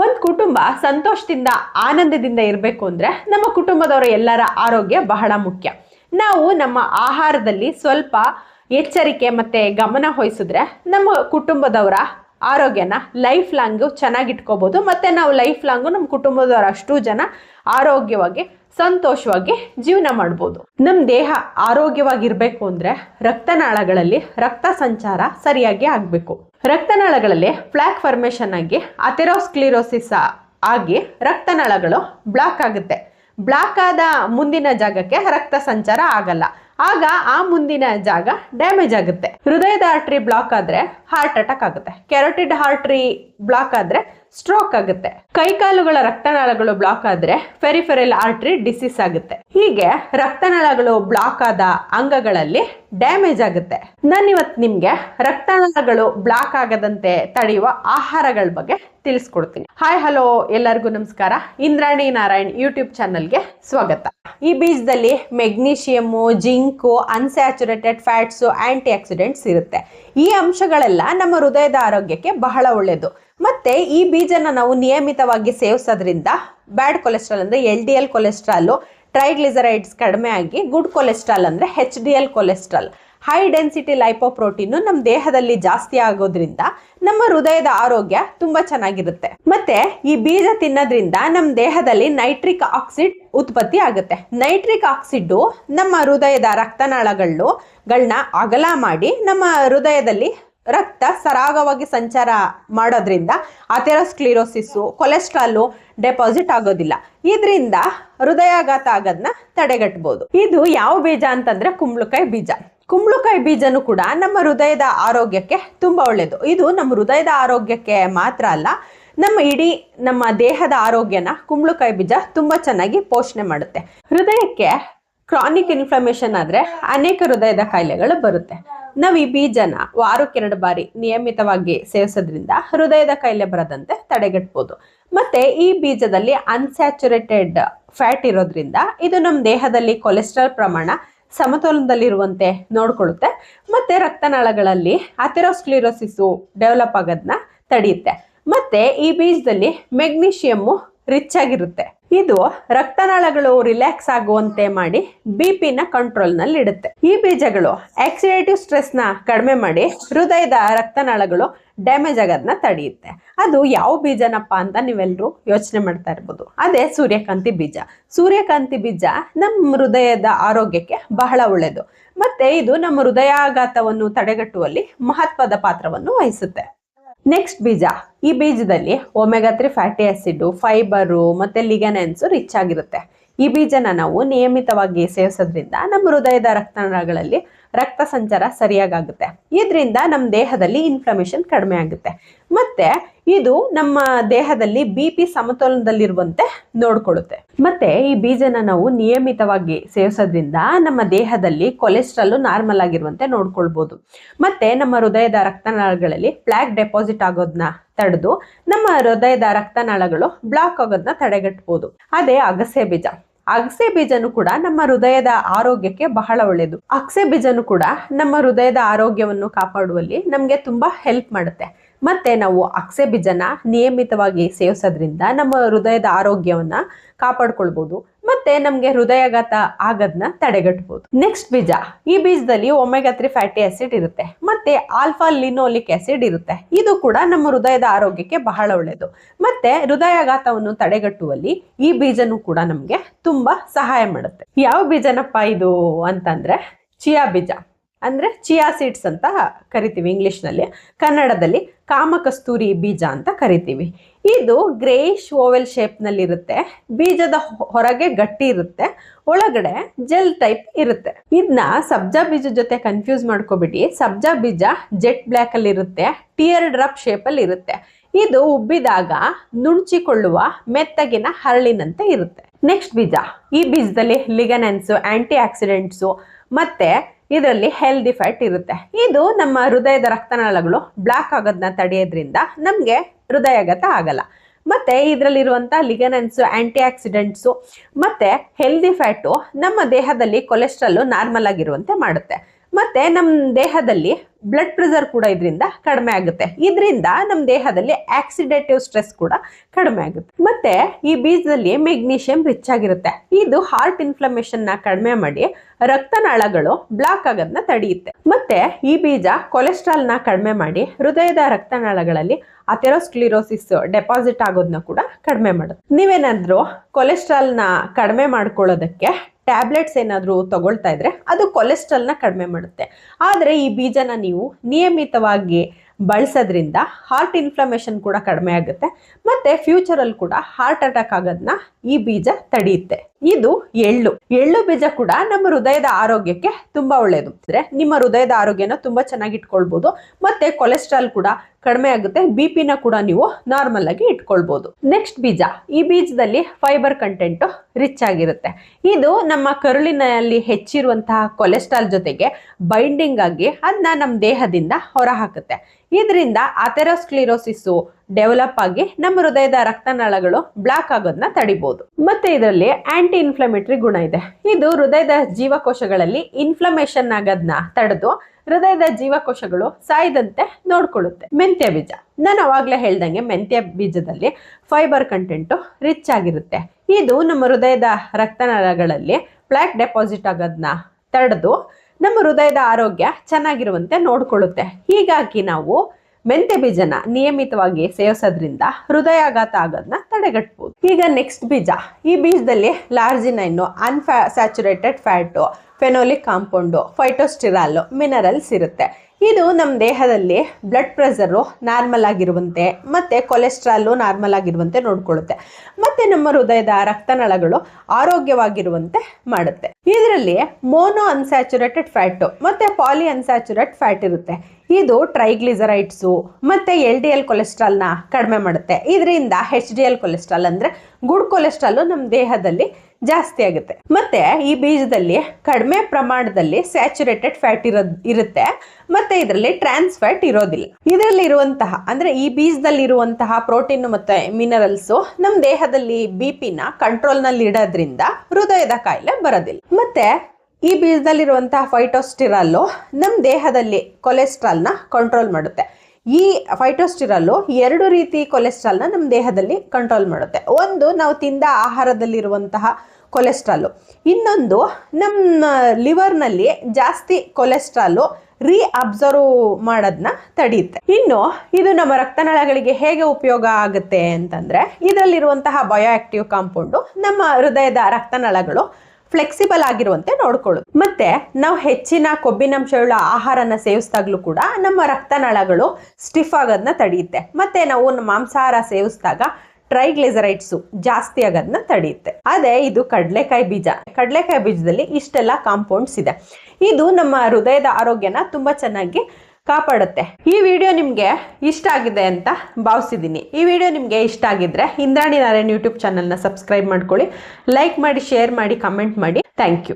ಒಂದು ಕುಟುಂಬ ಸಂತೋಷದಿಂದ, ಆನಂದದಿಂದ ಇರಬೇಕು ಅಂದ್ರೆ ನಮ್ಮ ಕುಟುಂಬದವರ ಎಲ್ಲರ ಆರೋಗ್ಯ ಬಹಳ ಮುಖ್ಯ. ನಾವು ನಮ್ಮ ಆಹಾರದಲ್ಲಿ ಸ್ವಲ್ಪ ಎಚ್ಚರಿಕೆ ಮತ್ತೆ ಗಮನ ವಹಿಸಿದ್ರೆ ನಮ್ಮ ಕುಟುಂಬದವರ ಆರೋಗ್ಯನ ಲೈಫ್ ಲಾಂಗು ಚೆನ್ನಾಗಿಟ್ಕೋಬೋದು. ಮತ್ತೆ ನಾವು ಲೈಫ್ ಲಾಂಗು ನಮ್ಮ ಕುಟುಂಬದವರ ಅಷ್ಟು ಜನ ಆರೋಗ್ಯವಾಗಿ ಸಂತೋಷವಾಗಿ ಜೀವನ ಮಾಡ್ಬೋದು. ನಮ್ಮ ದೇಹ ಆರೋಗ್ಯವಾಗಿರ್ಬೇಕು ಅಂದ್ರೆ ರಕ್ತನಾಳಗಳಲ್ಲಿ ರಕ್ತ ಸಂಚಾರ ಸರಿಯಾಗಿ ಆಗಬೇಕು. ರಕ್ತನಾಳಗಳಲ್ಲಿ ಫ್ಲಾಕ್ ಫಾರ್ಮೇಷನ್ ಆಗಿ ಅಥೆರೋಸ್ಕ್ಲಿರೋಸಿಸ್ ಆಗಿ ರಕ್ತನಾಳಗಳು ಬ್ಲಾಕ್ ಆಗುತ್ತೆ. ಬ್ಲಾಕ್ ಆದ ಮುಂದಿನ ಜಾಗಕ್ಕೆ ರಕ್ತ ಸಂಚಾರ ಆಗಲ್ಲ. ಆಗ ಆ ಮುಂದಿನ ಜಾಗ ಡ್ಯಾಮೇಜ್ ಆಗುತ್ತೆ. ಹೃದಯದ ಆರ್ಟ್ರಿ ಬ್ಲಾಕ್ ಆದ್ರೆ ಹಾರ್ಟ್ ಅಟ್ಯಾಕ್ ಆಗುತ್ತೆ. ಕೆರೋಟಿಡ್ ಆರ್ಟ್ರಿ ಬ್ಲಾಕ್ ಆದ್ರೆ ಸ್ಟ್ರೋಕ್ ಆಗುತ್ತೆ. ಕೈಕಾಲುಗಳ ರಕ್ತನಾಳಗಳು ಬ್ಲಾಕ್ ಆದ್ರೆ ಫೆರಿಫೆರಲ್ ಆರ್ಟ್ರಿ ಡಿಸೀಸ್ ಆಗುತ್ತೆ. ಹೀಗೆ ರಕ್ತನಾಳಗಳು ಬ್ಲಾಕ್ ಆದ ಅಂಗಗಳಲ್ಲಿ ಡ್ಯಾಮೇಜ್ ಆಗುತ್ತೆ. ನಾನು ಇವತ್ತು ನಿಮ್ಗೆ ರಕ್ತನಾಳಗಳು ಬ್ಲಾಕ್ ಆಗದಂತೆ ತಡೆಯುವ ಆಹಾರಗಳ ಬಗ್ಗೆ ತಿಳಿಸ್ಕೊಡ್ತೀನಿ. ಹಾಯ್ ಹಲೋ ಎಲ್ಲರಿಗೂ ನಮಸ್ಕಾರ. ಇಂದ್ರಾಣಿ ನಾರಾಯಣ್ ಯೂಟ್ಯೂಬ್ ಚಾನಲ್ಗೆ ಸ್ವಾಗತ. ಈ ಬೀಜದಲ್ಲಿ magnesium zinc unsaturated fats antioxidants ಇರುತ್ತೆ. ಈ ಅಂಶಗಳೆಲ್ಲ ನಮ್ಮ ಹೃದಯದ ಆರೋಗ್ಯಕ್ಕೆ ಬಹಳ ಒಳ್ಳೆಯದು ಮತ್ತೆ ಈ ಬೀಜನ ನಾವು ನಿಯಮಿತವಾಗಿ ಸೇವಿಸೋದ್ರಿಂದ ಬ್ಯಾಡ್ ಕೊಲೆಸ್ಟ್ರಾಲ್ ಅಂದ್ರೆ L D L cholesterol, triglycerides ಕಡಿಮೆ ಆಗಿ ಗುಡ್ ಕೊಲೆಸ್ಟ್ರಾಲ್ ಅಂದ್ರೆ H D L cholesterol. High density lipoprotein ನಮ್ಮ ದೇಹದಲ್ಲಿ ಜಾಸ್ತಿ ಆಗೋದ್ರಿಂದ ನಮ್ಮ ಹೃದಯದ ಆರೋಗ್ಯ ತುಂಬಾ ಚೆನ್ನಾಗಿರುತ್ತೆ. ಮತ್ತೆ ಈ ಬೀಜ ತಿನ್ನೋದ್ರಿಂದ ನಮ್ಮ ದೇಹದಲ್ಲಿ ನೈಟ್ರಿಕ್ ಆಕ್ಸಿಡ್ ಉತ್ಪತ್ತಿ ಆಗುತ್ತೆ. ನೈಟ್ರಿಕ್ ಆಕ್ಸಿಡ್ ನಮ್ಮ ಹೃದಯದ ರಕ್ತನಾಳಗಳು ಗಳನ್ನ ಅಗಲ ಮಾಡಿ ನಮ್ಮ ಹೃದಯದಲ್ಲಿ ರಕ್ತ ಸರಾಗವಾಗಿ ಸಂಚಾರ ಮಾಡೋದ್ರಿಂದ ಅಥೆರೋಸ್ಕ್ಲಿರೋಸಿಸ್ಸು, ಕೊಲೆಸ್ಟ್ರಾಲು ಡೆಪಾಸಿಟ್ ಆಗೋದಿಲ್ಲ. ಇದರಿಂದ ಹೃದಯಾಘಾತ ಆಗೋದನ್ನ ತಡೆಗಟ್ಬೋದು. ಇದು ಯಾವ ಬೀಜ ಅಂತಂದ್ರೆ ಕುಂಬಳಕಾಯಿ ಬೀಜ. ಕುಂಬಳಕಾಯಿ ಬೀಜನೂ ಕೂಡ ನಮ್ಮ ಹೃದಯದ ಆರೋಗ್ಯಕ್ಕೆ ತುಂಬಾ ಒಳ್ಳೆಯದು ಇದು ನಮ್ಮ ಹೃದಯದ ಆರೋಗ್ಯಕ್ಕೆ ಮಾತ್ರ ಅಲ್ಲ, ನಮ್ಮ ಇಡೀ ನಮ್ಮ ದೇಹದ ಆರೋಗ್ಯನ ಕುಂಬಳಕಾಯಿ ಬೀಜ ತುಂಬಾ ಚೆನ್ನಾಗಿ ಪೋಷಣೆ ಮಾಡುತ್ತೆ. ಹೃದಯಕ್ಕೆ ಕ್ರಾನಿಕ್ ಇನ್ಫ್ಲಮೇಷನ್ ಆದರೆ ಅನೇಕ ಹೃದಯದ ಕಾಯಿಲೆಗಳು ಬರುತ್ತೆ. ನಾವು ಈ ಬೀಜನ ವಾರಕ್ಕೆರಡು ಬಾರಿ ನಿಯಮಿತವಾಗಿ ಸೇವಿಸೋದ್ರಿಂದ ಹೃದಯದ ಕಾಯಿಲೆ ಬರದಂತೆ ತಡೆಗಟ್ಬೋದು. ಮತ್ತೆ ಈ ಬೀಜದಲ್ಲಿ ಅನ್ಸ್ಯಾಚುರೇಟೆಡ್ ಫ್ಯಾಟ್ ಇರೋದ್ರಿಂದ ಇದು ನಮ್ಮ ದೇಹದಲ್ಲಿ ಕೊಲೆಸ್ಟ್ರಾಲ್ ಪ್ರಮಾಣ ಸಮತೋಲನದಲ್ಲಿರುವಂತೆ ನೋಡ್ಕೊಳ್ಳುತ್ತೆ. ಮತ್ತೆ ರಕ್ತನಾಳಗಳಲ್ಲಿ ಅಥೆರೋಸ್ಕ್ಲಿರೋಸಿಸು ಡೆವಲಪ್ ಆಗೋದನ್ನ ತಡೆಯುತ್ತೆ. ಮತ್ತೆ ಈ ಬೀಜದಲ್ಲಿ ಮೆಗ್ನೀಷಿಯಮ್ಮು ರಿಚ್ ಆಗಿರುತ್ತೆ. ಇದು ರಕ್ತನಾಳಗಳು ರಿಲ್ಯಾಕ್ಸ್ ಆಗುವಂತೆ ಮಾಡಿ ಬಿ ಪಿನ ಕಂಟ್ರೋಲ್ನಲ್ಲಿ ಇಡುತ್ತೆ ಈ ಬೀಜಗಳು ಆಕ್ಸಿಡೇಟಿವ್ ಸ್ಟ್ರೆಸ್ನ ಕಡಿಮೆ ಮಾಡಿ ಹೃದಯದ ರಕ್ತನಾಳಗಳು ಡ್ಯಾಮೇಜ್ ಆಗೋದನ್ನ ತಡೆಯುತ್ತೆ. ಅದು ಯಾವ ಬೀಜನಪ್ಪ ಅಂತ ನೀವೆಲ್ಲರೂ ಯೋಚನೆ ಮಾಡ್ತಾ ಇರ್ಬೋದು. ಅದೇ ಸೂರ್ಯಕಾಂತಿ ಬೀಜ. ಸೂರ್ಯಕಾಂತಿ ಬೀಜ ನಮ್ಮ ಹೃದಯದ ಆರೋಗ್ಯಕ್ಕೆ ಬಹಳ ಒಳ್ಳೆಯದು ಮತ್ತೆ ಇದು ನಮ್ಮ ಹೃದಯಾಘಾತವನ್ನು ತಡೆಗಟ್ಟುವಲ್ಲಿ ಮಹತ್ವದ ಪಾತ್ರವನ್ನು ವಹಿಸುತ್ತೆ. ನೆಕ್ಸ್ಟ್ ಬೀಜ. ಈ ಬೀಜದಲ್ಲಿ omega three fatty acid fibre ಮತ್ತೆ ಲಿಗನೆನ್ಸು ರಿಚ್ ಆಗಿರುತ್ತೆ. ಈ ಬೀಜನ ನಾವು ನಿಯಮಿತವಾಗಿ ಸೇವಿಸೋದ್ರಿಂದ ನಮ್ಮ ಹೃದಯದ ರಕ್ತನಾಳಗಳಲ್ಲಿ ರಕ್ತ ಸಂಚಾರ ಸರಿಯಾಗುತ್ತೆ ಇದರಿಂದ ನಮ್ಮ ದೇಹದಲ್ಲಿ ಇನ್ಫ್ಲಮೇಷನ್ ಕಡಿಮೆ ಆಗುತ್ತೆ. ಮತ್ತೆ ಇದು ನಮ್ಮ ದೇಹದಲ್ಲಿ ಬಿ ಪಿ ಸಮತೋಲನದಲ್ಲಿರುವಂತೆ ನೋಡ್ಕೊಳ್ಳುತ್ತೆ. ಮತ್ತೆ ಈ ಬೀಜನ ನಾವು ನಿಯಮಿತವಾಗಿ ಸೇವಿಸೋದ್ರಿಂದ ನಮ್ಮ ದೇಹದಲ್ಲಿ ಕೊಲೆಸ್ಟ್ರಾಲ್ ನಾರ್ಮಲ್ ಆಗಿರುವಂತೆ ನೋಡ್ಕೊಳ್ಬಹುದು ಮತ್ತೆ ನಮ್ಮ ಹೃದಯದ ರಕ್ತನಾಳಗಳಲ್ಲಿ ಪ್ಲಾಕ್ ಡೆಪಾಸಿಟ್ ಆಗೋದನ್ನ ತಡೆದು ನಮ್ಮ ಹೃದಯದ ರಕ್ತನಾಳಗಳು ಬ್ಲಾಕ್ ಆಗೋದನ್ನ ತಡೆಗಟ್ಬೋದು. ಅದೇ ಅಗಸೆ ಬೀಜ. ಅಗಸೆ ಬೀಜನು ಕೂಡ ನಮ್ಮ ಹೃದಯದ ಆರೋಗ್ಯಕ್ಕೆ ಬಹಳ ಒಳ್ಳೆಯದು. ಅಗಸೆ ಬೀಜನು ಕೂಡ ನಮ್ಮ ಹೃದಯದ ಆರೋಗ್ಯವನ್ನು ಕಾಪಾಡುವಲ್ಲಿ ನಮಗೆ ತುಂಬಾ ಹೆಲ್ಪ್ ಮಾಡುತ್ತೆ. ಮತ್ತೆ ನಾವು ಅಕ್ಸೆ ಬೀಜನ ನಿಯಮಿತವಾಗಿ ಸೇವಿಸೋದ್ರಿಂದ ನಮ್ಮ ಹೃದಯದ ಆರೋಗ್ಯವನ್ನ ಕಾಪಾಡ್ಕೊಳ್ಬೋದು, ಮತ್ತೆ ನಮಗೆ ಹೃದಯಾಘಾತ ಆಗೋದನ್ನ ತಡೆಗಟ್ಬೋದು. ನೆಕ್ಸ್ಟ್ ಬೀಜ, ಈ ಬೀಜದಲ್ಲಿ ಒಮೆಗಾ ತ್ರೀ ಫ್ಯಾಟಿ ಆಸಿಡ್ ಇರುತ್ತೆ, ಮತ್ತೆ ಆಲ್ಫಾ ಲಿನೋಲಿಕ್ ಆಸಿಡ್ ಇರುತ್ತೆ. ಇದು ಕೂಡ ನಮ್ಮ ಹೃದಯದ ಆರೋಗ್ಯಕ್ಕೆ ಬಹಳ ಒಳ್ಳೆಯದು ಮತ್ತೆ ಹೃದಯಾಘಾತವನ್ನು ತಡೆಗಟ್ಟುವಲ್ಲಿ ಈ ಬೀಜನೂ ಕೂಡ ನಮಗೆ ತುಂಬಾ ಸಹಾಯ ಮಾಡುತ್ತೆ. ಯಾವ ಬೀಜನಪ್ಪ ಇದು ಅಂತಂದ್ರೆ, ಚಿಯಾ ಬೀಜ. ಅಂದ್ರೆ ಚಿಯಾ ಸೀಡ್ಸ್ ಅಂತ ಕರಿತೀವಿ ಇಂಗ್ಲೀಷ್ನಲ್ಲಿ. ಕನ್ನಡದಲ್ಲಿ ಕಾಮಕಸ್ತೂರಿ ಬೀಜ ಅಂತ ಕರಿತೀವಿ. ಇದು ಗ್ರೇಷ್ ಓವೆಲ್ ಶೇಪ್ನಲ್ಲಿರುತ್ತೆ. ಬೀಜದ ಹೊರಗೆ ಗಟ್ಟಿ ಇರುತ್ತೆ. ಒಳಗಡೆ ಜೆಲ್ ಟೈಪ್ ಇರುತ್ತೆ. ಇದನ್ನ ಸಬ್ಜಾ ಬೀಜ ಜೊತೆ ಕನ್ಫ್ಯೂಸ್ ಮಾಡ್ಕೋಬಿಡಿ. ಸಬ್ಜಾ ಬೀಜ ಜೆಟ್ ಬ್ಲ್ಯಾಕ್ ಅಲ್ಲಿ ಇರುತ್ತೆ ಟಿಯರ್ ಡ್ರಾಪ್ ಶೇಪ್ ಅಲ್ಲಿ ಇರುತ್ತೆ ಇದು ಉಬ್ಬಿದಾಗ ನುಣುಚಿಕೊಳ್ಳುವ ಮೆತ್ತಗಿನ ಹರಳಿನಂತೆ ಇರುತ್ತೆ. ನೆಕ್ಸ್ಟ್ ಬೀಜ. ಈ ಬೀಜದಲ್ಲಿ ಲಿಗನೆನ್ಸ್ ಆಂಟಿ ಆಕ್ಸಿಡೆಂಟ್ಸು, ಮತ್ತೆ ಇದರಲ್ಲಿ ಹೆಲ್ದಿ ಫ್ಯಾಟ್ ಇರುತ್ತೆ. ಇದು ನಮ್ಮ ಹೃದಯದ ರಕ್ತನಾಳಗಳು ಬ್ಲಾಕ್ ಆಗೋದನ್ನ ತಡೆಯೋದ್ರಿಂದ ನಮಗೆ ಹೃದಯಾಘಾತ ಆಗಲ್ಲ. ಮತ್ತೆ ಇದರಲ್ಲಿರುವಂಥ ಲಿಗನೆನ್ಸು ಆ್ಯಂಟಿ ಆಕ್ಸಿಡೆಂಟ್ಸು ಮತ್ತು ಹೆಲ್ದಿ ಫ್ಯಾಟು ನಮ್ಮ ದೇಹದಲ್ಲಿ ಕೊಲೆಸ್ಟ್ರಾಲು ನಾರ್ಮಲ್ ಆಗಿರುವಂತೆ ಮಾಡುತ್ತೆ. ಮತ್ತೆ ನಮ್ಮ ದೇಹದಲ್ಲಿ ಬ್ಲಡ್ ಪ್ರೆಷರ್ ಕೂಡ ಇದರಿಂದ ಕಡಿಮೆ ಆಗುತ್ತೆ. ಇದರಿಂದ ನಮ್ಮ ದೇಹದಲ್ಲಿ ಆಕ್ಸಿಡೇಟಿವ್ ಸ್ಟ್ರೆಸ್ ಕೂಡ ಕಡಿಮೆ ಆಗುತ್ತೆ. ಮತ್ತೆ ಈ ಬೀಜದಲ್ಲಿ ಮೆಗ್ನೀಷಿಯಂ ರಿಚ್ ಆಗಿರುತ್ತೆ. ಇದು ಹಾರ್ಟ್ ಇನ್ಫ್ಲಮೇಷನ್ನ ಕಡಿಮೆ ಮಾಡಿ ರಕ್ತನಾಳಗಳು ಬ್ಲಾಕ್ ಆಗೋದನ್ನ ತಡೆಯುತ್ತೆ. ಮತ್ತೆ ಈ ಬೀಜ ಕೊಲೆಸ್ಟ್ರಾಲ್ನ ಕಡಿಮೆ ಮಾಡಿ ಹೃದಯದ ರಕ್ತನಾಳಗಳಲ್ಲಿ ಅಥೆರೋಸ್ಕ್ಲಿರೋಸಿಸ್ ಡೆಪಾಸಿಟ್ ಆಗೋದನ್ನ ಕೂಡ ಕಡಿಮೆ ಮಾಡುತ್ತೆ. ನೀವೇನಾದ್ರೂ ಕೊಲೆಸ್ಟ್ರಾಲ್ನ ಕಡಿಮೆ ಮಾಡ್ಕೊಳ್ಳೋದಕ್ಕೆ ಟ್ಯಾಬ್ಲೆಟ್ಸ್ ಏನಾದರೂ ತಗೊಳ್ತಾ ಇದ್ರೆ ಅದು ಕೊಲೆಸ್ಟ್ರಾಲ್ನ ಕಡಿಮೆ ಮಾಡುತ್ತೆ. ಆದರೆ ಈ ಬೀಜನ ನೀವು ನಿಯಮಿತವಾಗಿ ಬಳಸೋದ್ರಿಂದ ಹಾರ್ಟ್ ಇನ್ಫ್ಲಮೇಷನ್ ಕೂಡ ಕಡಿಮೆ ಆಗುತ್ತೆ. ಮತ್ತೆ ಫ್ಯೂಚರಲ್ಲಿ ಕೂಡ ಹಾರ್ಟ್ ಅಟ್ಯಾಕ್ ಆಗೋದನ್ನ ಈ ಬೀಜ ತಡೆಯುತ್ತೆ. ಇದು ಎಳ್ಳು. ಎಳ್ಳು ಬೀಜ ಕೂಡ ನಮ್ಮ ಹೃದಯದ ಆರೋಗ್ಯಕ್ಕೆ ತುಂಬಾ ಒಳ್ಳೆಯದು ಅಂದರೆ ನಿಮ್ಮ ಹೃದಯದ ಆರೋಗ್ಯನ ತುಂಬಾ ಚೆನ್ನಾಗಿ ಇಟ್ಕೊಳ್ಬೋದು. ಮತ್ತೆ ಕೊಲೆಸ್ಟ್ರಾಲ್ ಕೂಡ ಕಡಿಮೆ ಆಗುತ್ತೆ. ಬಿ ಪಿನ ಕೂಡ ನೀವು ನಾರ್ಮಲ್ ಆಗಿ ಇಟ್ಕೊಳ್ಬಹುದು ನೆಕ್ಸ್ಟ್ ಬೀಜ. ಈ ಬೀಜದಲ್ಲಿ ಫೈಬರ್ ಕಂಟೆಂಟ್ ರಿಚ್ ಆಗಿರುತ್ತೆ. ಇದು ನಮ್ಮ ಕರುಳಿನಲ್ಲಿ ಹೆಚ್ಚಿರುವಂತಹ ಕೊಲೆಸ್ಟ್ರಾಲ್ ಜೊತೆಗೆ ಬೈಂಡಿಂಗ್ ಆಗಿ ಅದನ್ನ ನಮ್ಮ ದೇಹದಿಂದ ಹೊರಹಾಕುತ್ತೆ. ಇದರಿಂದ ಅಥೆರೋಸ್ಕ್ಲಿರೋಸಿಸ್ ಡೆವಲಪ್ ಆಗಿ ನಮ್ಮ ಹೃದಯದ ರಕ್ತನಾಳಗಳು ಬ್ಲಾಕ್ ಆಗೋದನ್ನ ತಡಿಬಹುದು ಮತ್ತೆ ಇದರಲ್ಲಿ ಆಂಟಿ ಇನ್ಫ್ಲಮೇಟರಿ ಗುಣ ಇದೆ. ಇದು ಹೃದಯದ ಜೀವಕೋಶಗಳಲ್ಲಿ ಇನ್ಫ್ಲಮೇಷನ್ ಆಗೋದನ್ನ ತಡೆದು ಹೃದಯದ ಜೀವಕೋಶಗಳು ಸಾಯದಂತೆ ನೋಡ್ಕೊಳ್ಳುತ್ತೆ. ಮೆಂತ್ಯ ಬೀಜ. ನಾನು ಅವಾಗಲೇ ಹೇಳ್ದಂಗೆ ಮೆಂತ್ಯ ಬೀಜದಲ್ಲಿ ಫೈಬರ್ ಕಂಟೆಂಟು ರಿಚ್ ಆಗಿರುತ್ತೆ. ಇದು ನಮ್ಮ ಹೃದಯದ ರಕ್ತನಾಳಗಳಲ್ಲಿ ಪ್ಲಾಕ್ ಡೆಪಾಸಿಟ್ ಆಗೋದನ್ನ ತಡೆದು ನಮ್ಮ ಹೃದಯದ ಆರೋಗ್ಯ ಚೆನ್ನಾಗಿರುವಂತೆ ನೋಡ್ಕೊಳ್ಳುತ್ತೆ. ಹೀಗಾಗಿ ನಾವು ಮೆಂತ್ಯ ಬೀಜನ ನಿಯಮಿತವಾಗಿ ಸೇವಿಸೋದ್ರಿಂದ ಹೃದಯಾಘಾತ ಆಗೋದನ್ನ ತಡೆಗಟ್ಬೋದು. ಈಗ ನೆಕ್ಸ್ಟ್ ಬೀಜ. ಈ ಬೀಜದಲ್ಲಿ L arginine unsaturated fat phenolic compound phytosterol minerals ಇರುತ್ತೆ. ಇದು ನಮ್ಮ ದೇಹದಲ್ಲಿ ಬ್ಲಡ್ ಪ್ರೆಷರು ನಾರ್ಮಲ್ ಆಗಿರುವಂತೆ, ಮತ್ತು ಕೊಲೆಸ್ಟ್ರಾಲು ನಾರ್ಮಲ್ ಆಗಿರುವಂತೆ ನೋಡ್ಕೊಳ್ಳುತ್ತೆ. ಮತ್ತು ನಮ್ಮ ಹೃದಯದ ರಕ್ತನಾಳಗಳು ಆರೋಗ್ಯವಾಗಿರುವಂತೆ ಮಾಡುತ್ತೆ. ಇದರಲ್ಲಿ ಮೋನೋ ಅನ್ಸ್ಯಾಚುರೇಟೆಡ್ ಫ್ಯಾಟು ಮತ್ತು ಪಾಲಿ ಅನ್ಸ್ಯಾಚುರೇಟ್ ಫ್ಯಾಟ್ ಇರುತ್ತೆ. ಇದು ಟ್ರೈಗ್ಲಿಸರೈಡ್ಸು ಮತ್ತು ಎಲ್ ಡಿ ಎಲ್ ಕೊಲೆಸ್ಟ್ರಾಲ್ನ ಕಡಿಮೆ ಮಾಡುತ್ತೆ. ಇದರಿಂದ ಹೆಚ್ ಡಿ ಎಲ್ ಕೊಲೆಸ್ಟ್ರಾಲ್ ಅಂದರೆ ಗುಡ್ ಕೊಲೆಸ್ಟ್ರಾಲು ನಮ್ಮ ದೇಹದಲ್ಲಿ ಜಾಸ್ತಿ ಆಗುತ್ತೆ. ಮತ್ತೆ ಈ ಬೀಜದಲ್ಲಿ ಕಡಿಮೆ ಪ್ರಮಾಣದಲ್ಲಿ ಸ್ಯಾಚುರೇಟೆಡ್ ಫ್ಯಾಟ್ ಇರೋ ಇರುತ್ತೆ. ಮತ್ತೆ ಇದರಲ್ಲಿ ಟ್ರಾನ್ಸ್ ಫ್ಯಾಟ್ ಇರೋದಿಲ್ಲ. ಇದರಲ್ಲಿ ಇರುವಂತಹ ಅಂದ್ರೆ ಈ ಬೀಜದಲ್ಲಿ ಇರುವಂತಹ ಪ್ರೋಟೀನ್ ಮತ್ತೆ ಮಿನರಲ್ಸ್ ನಮ್ಮ ದೇಹದಲ್ಲಿ ಬಿ ಪಿನ ಕಂಟ್ರೋಲ್ನಲ್ಲಿ ಇಡೋದ್ರಿಂದ ಹೃದಯದ ಕಾಯಿಲೆ ಬರೋದಿಲ್ಲ. ಮತ್ತೆ ಈ ಬೀಜದಲ್ಲಿರುವಂತಹ ಫೈಟೋಸ್ಟಿರಾಲು ನಮ್ಮ ದೇಹದಲ್ಲಿ ಕೊಲೆಸ್ಟ್ರಾಲ್ನ ಕಂಟ್ರೋಲ್ ಮಾಡುತ್ತೆ. ಈ ಫೈಟೋಸ್ಟಿರಾಲು ಎರಡು ರೀತಿ ಕೊಲೆಸ್ಟ್ರಾಲ್ನ ನಮ್ಮ ದೇಹದಲ್ಲಿ ಕಂಟ್ರೋಲ್ ಮಾಡುತ್ತೆ. ಒಂದು, ನಾವು ತಿಂದ ಆಹಾರದಲ್ಲಿರುವಂತಹ ಕೊಲೆಸ್ಟ್ರಾಲು ಇನ್ನೊಂದು ನಮ್ಮ ಲಿವರ್ನಲ್ಲಿ ಜಾಸ್ತಿ ಕೊಲೆಸ್ಟ್ರಾಲು ರೀ ಅಬ್ಸರ್ವ್ ಮಾಡೋದನ್ನ ತಡೆಯುತ್ತೆ ಇನ್ನು, ಇದು ನಮ್ಮ ರಕ್ತನಾಳಗಳಿಗೆ ಹೇಗೆ ಉಪಯೋಗ ಆಗುತ್ತೆ ಅಂತಂದರೆ, ಇದರಲ್ಲಿರುವಂತಹ ಬಯೋ ಆಕ್ಟಿವ್ ಕಾಂಪೌಂಡು ನಮ್ಮ ಹೃದಯದ ರಕ್ತನಾಳಗಳು ಫ್ಲೆಕ್ಸಿಬಲ್ ಆಗಿರುವಂತೆ ನೋಡ್ಕೊಳ್ಳೋದು. ಮತ್ತೆ ನಾವು ಹೆಚ್ಚಿನ ಕೊಬ್ಬಿನಂಶವುಳ್ಳ ಆಹಾರನ ಸೇವಿಸಿದಾಗ್ಲೂ ಕೂಡ ನಮ್ಮ ರಕ್ತನಾಳಗಳು ಸ್ಟಿಫ್ ಆಗೋದನ್ನ ತಡೆಯುತ್ತೆ. ಮತ್ತೆ ನಾವು ಮಾಂಸಾಹಾರ ಸೇವಿಸಿದಾಗ ಟ್ರೈಗ್ಲಿಸರೈಡ್ಸು ಜಾಸ್ತಿ ಆಗೋದನ್ನ ತಡೆಯುತ್ತೆ. ಅದೇ ಇದು ಕಡಲೆಕಾಯಿ ಬೀಜ. ಕಡಲೆಕಾಯಿ ಬೀಜದಲ್ಲಿ ಇಷ್ಟೆಲ್ಲ ಕಾಂಪೌಂಡ್ಸ್ ಇದೆ. ಇದು ನಮ್ಮ ಹೃದಯದ ಆರೋಗ್ಯನ ತುಂಬಾ ಚೆನ್ನಾಗಿ ಕಾಪಾಡುತ್ತೆ. ಈ ವಿಡಿಯೋ ನಿಮಗೆ ಇಷ್ಟ ಆಗಿದೆ ಅಂತ ಭಾವಿಸಿದ್ದೀನಿ. ಈ ವಿಡಿಯೋ ನಿಮಗೆ ಇಷ್ಟ ಆಗಿದ್ರೆ ಇಂದ್ರಾಣಿ ನಾರಾಯಣ್ ಯೂಟ್ಯೂಬ್ ಚಾನಲ್ನ ಸಬ್ಸ್ಕ್ರೈಬ್ ಮಾಡ್ಕೊಳ್ಳಿ, ಲೈಕ್ ಮಾಡಿ, ಶೇರ್ ಮಾಡಿ, ಕಮೆಂಟ್ ಮಾಡಿ. Thank you.